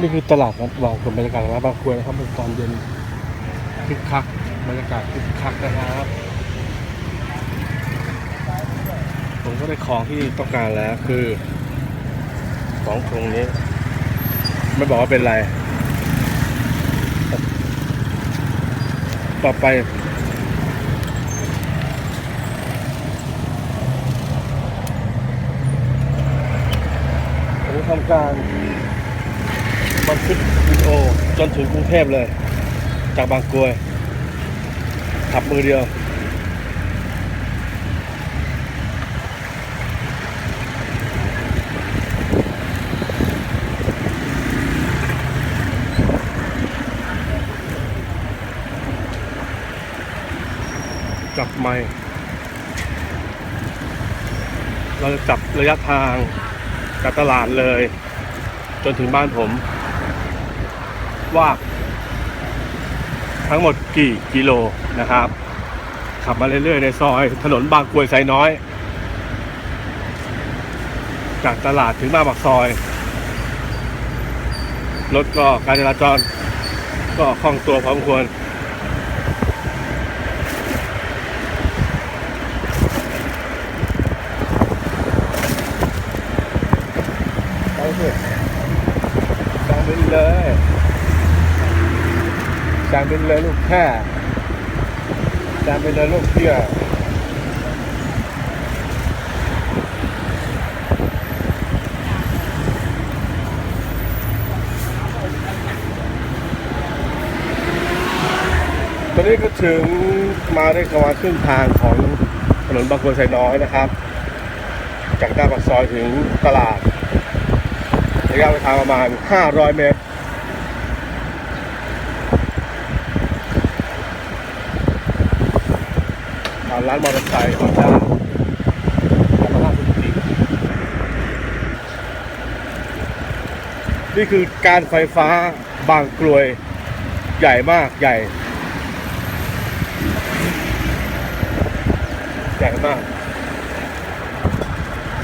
นี่คือตลาดนัดวางเป็นบรรยากาศร้านบางกรวยนะครับเป็นตอนเย็นคึกคักบรรยากาศคึกคักนะครับ ผมก็ได้ของที่ต้องการแล้วคือของตรงนี้ ไม่บอกว่าเป็นไร ต่อไปทำการ บันทึกวิดีโอจนถึงกรุงเทพเลย จากบางกรวยขับมือเดียวจับไม่เราจะจับระยะทางจากตลาดเลย จนถึงบ้านผม ว่า ทั้งหมดกี่กิโลนะครับ ขับมาเรื่อยๆในซอยถนนบางกรวยไซน้อย จากตลาดถึงบ้านปากซอย รถก็การจราจร ก็คล่องตัวพอสมควร ไปเถอะจางบินเลย จางบินเลยลูกแค่จางบินเลยลูกเที่ยตอนนี้ก็ถึงมาได้ประมาณครึ่งทางของถนนบางกรวยไซน้อยนะครับ จากหน้าปากซอยถึงตลาดระยะทางประมาณ 500 เมตร ผ่าน ร้านมอเตอร์ไซค์ฮอนด้าแล้วก็ร้านสุกินี่คือการไฟฟ้าบางกรวยใหญ่มากใหญ่ ใหญ่มาก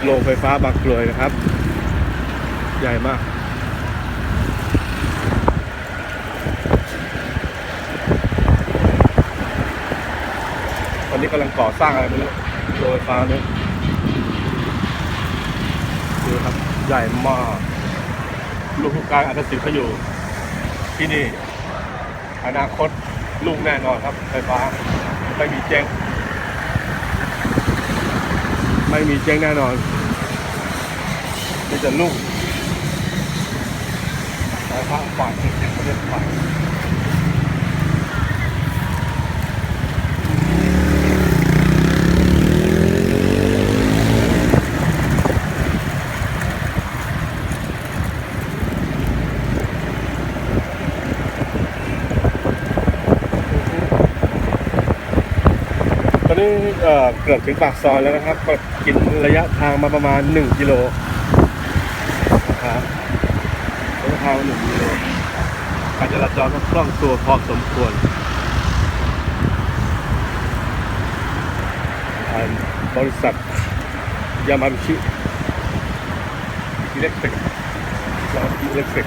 โรงไฟฟ้าบางกรวยนะครับ ใหญ่มาก นี้กำลังก่อสร้างอะไรไม่รู้โรงไฟฟ้าเนี่ยดูครับใหญ่มากลูกผู้การอัตสิทธิ์เขาอยู่ ที่นี่ อนาคตลูกแน่นอนครับ ไฟฟ้า ไม่มีเจ๊งไม่มีเจ๊งแน่นอนมีแต่ลูกสายฟ้าฝ่ายเอกประเทศฝ่าย นี้เเกือบถึงปากซอยแล้วนะครับกินระยะทางมาประมาณ 1 กิโลนะครับระยะทางหนึ่งกิโลการจราจรก็คล่องตัวพอสมควรบริษัทยามาชิอิเล็กทริกยามาชิอิเล็กทริก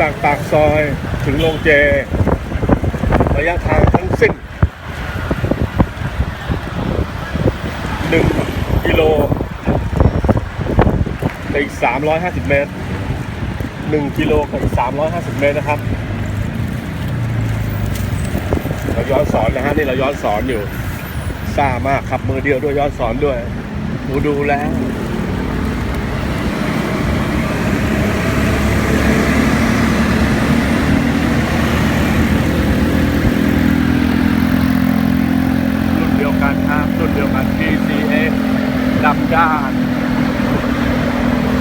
จากปากซอยถึงโรงเจ ระยะทางทั้งสิ้น1กิโลกับอีก 350 เมตร 1 กิโลกับอีก 350 เมตรนะครับ เราย้อนสอนนะฮะนี่เราย้อนสอนอยู่ซ่ามากขับมือเดียวด้วยย้อนสอนด้วยดูดูแล้ว รุ่นเดียวกันครับรุ่นเดียวกัน PCA ดำด้าน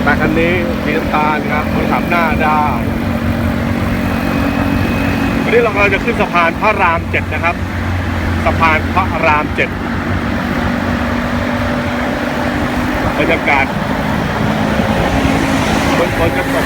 แต่คันนี้ สีน้ำตาลครับคนขับหน้าด้าวันนี้เรากำลังจะขึ้นสะพานพระรามเจ็ดนะครับ สะพานพระรามเจ็ดบรรยากาศบนฝนจะตก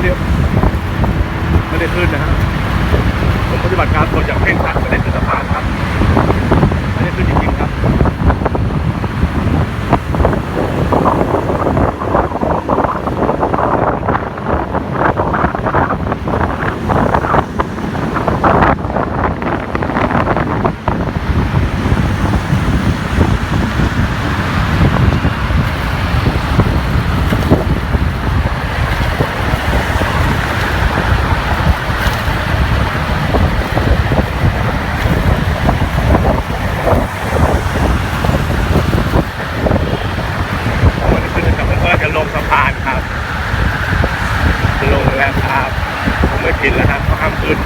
ไม่ได้ไม่ได้ขึ้นนะฮะผมปฏิบัติการกฎอย่างเคร่งครัดไม่ได้ขึ้นสะพานครับไม่ได้ขึ้นจริงๆครับ มันขึ้นแต่มันก็จะลงสะพานครับ ลงแล้วครับ ผมไม่ผิดแล้วครับเขาห้ามขึ้น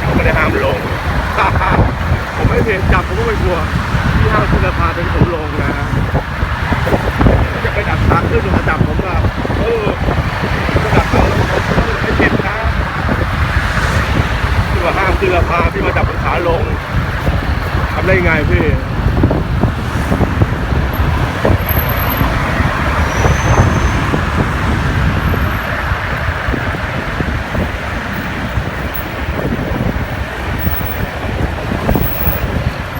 เขาไม่ได้ห้ามลง ผมไม่เห็นจับผมก็ไม่กลัวที่ห้ามขึ้นสะพานเป็นผมลงนะจะไปดักทางขึ้นมาจับผมก็เออจะดักเขาผมไม่ผิดนะที่ว่าห้ามขึ้นสะพานที่มาจับผมขาลงทำ ไงพี่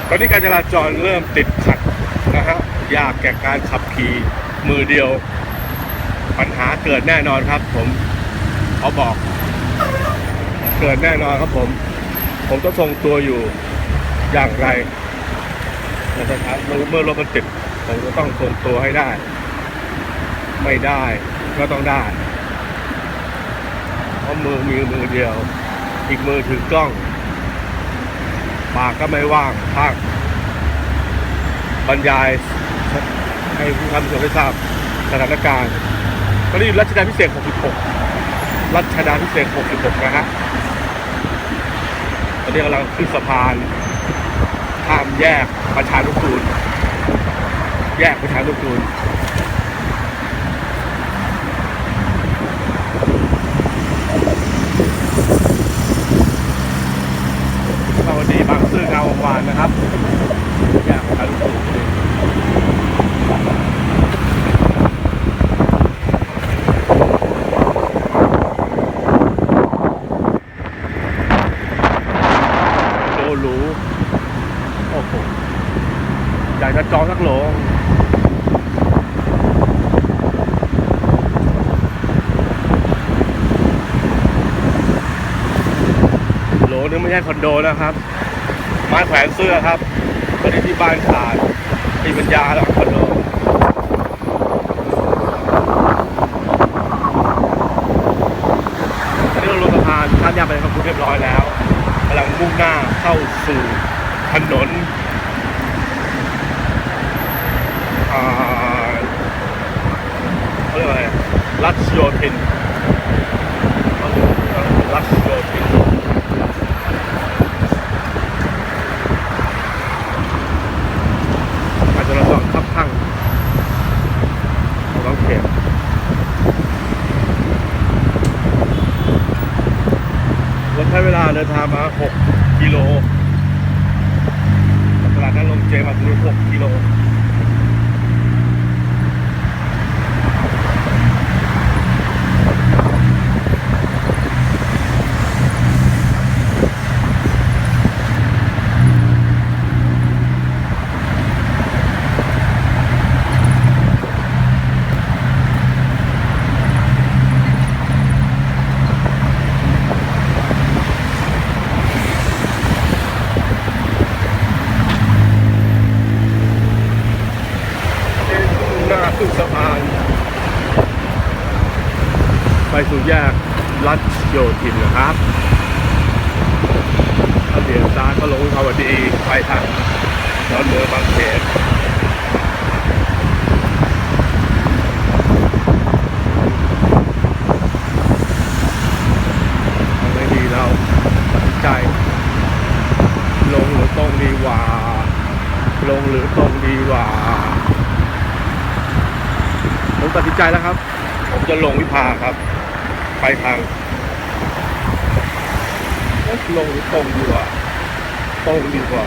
ตอนนี้การจราจรเริ่มติดขัดนะฮะยากแก่การขับขี่มือเดียว ปัญหาเกิดแน่นอนครับ ผมเขาบอก เกิดแน่นอนครับผม ผมต้องทรงตัวอยู่อย่างไร นะครับเมื่อรถมันติดผมก็ต้องทรงตัวให้ได้ ไม่ได้ก็ต้องได้เพราะมือมีมือเดียว อีกมือถือกล้อง ปากก็ไม่ว่างภาคบรรยายให้ผู้ทำชมได้ทราบสถานการณ์ตอนนี้อยู่รัชดาพิเศษ 66 รัชดาพิเศษ 66 นะฮะตอนนี้กำลังขึ้นสะพาน ข้ามแยกประชานุกูล แยกประชานุกูลสวัสดีบางซื่อเงาววานนะครับ สักโหลโหลนึงไม่ใช่คอนโดนะครับ ไม้แขวนเสื้อครับตอนนี้ที่บ้านขาดมีปัญญาแล้วคอนโดนี่ราลงสะพานข้ามยกไปทางพุทธเรียบร้อยแล้วกำลังมุ่งหน้าเข้าสู่ถนนอ่าเขาเรียกว่า อะไรรัชโยธินเขาเรียกว่ารัชโยธินอาจจะระวังคับข้างของน้องเข็ม เราใช้เวลาเดินทางมา 6 กิโลจากตลาดนั้นลงเจมาถึง6กิโล หน้าขึ้นสะพาน ไป สู่แยกรัชโยธินนะครับถ้าเดียวซ้ายก็ลงวิภาดีไปทางดอนเมืองบางเขนทำไงดีเราตัดใจ ลงหรือตรงดีว่า ลงหรือตรงดีว่าผมตัดสินใจแล้วครับ ผมจะลงวิภาครับ ไปทางลงหรือตรงดีกว่าตรงดีกว่า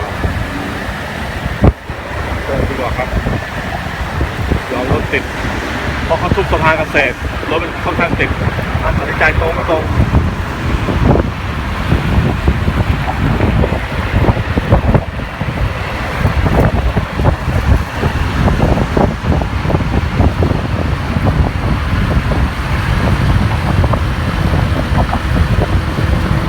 ตรงดีกว่าครับลอารถติดเพราะเขาทุบสะพานเกษตรรถมันค่อนข้างติดอะตัดสินใจตรงก็ตรง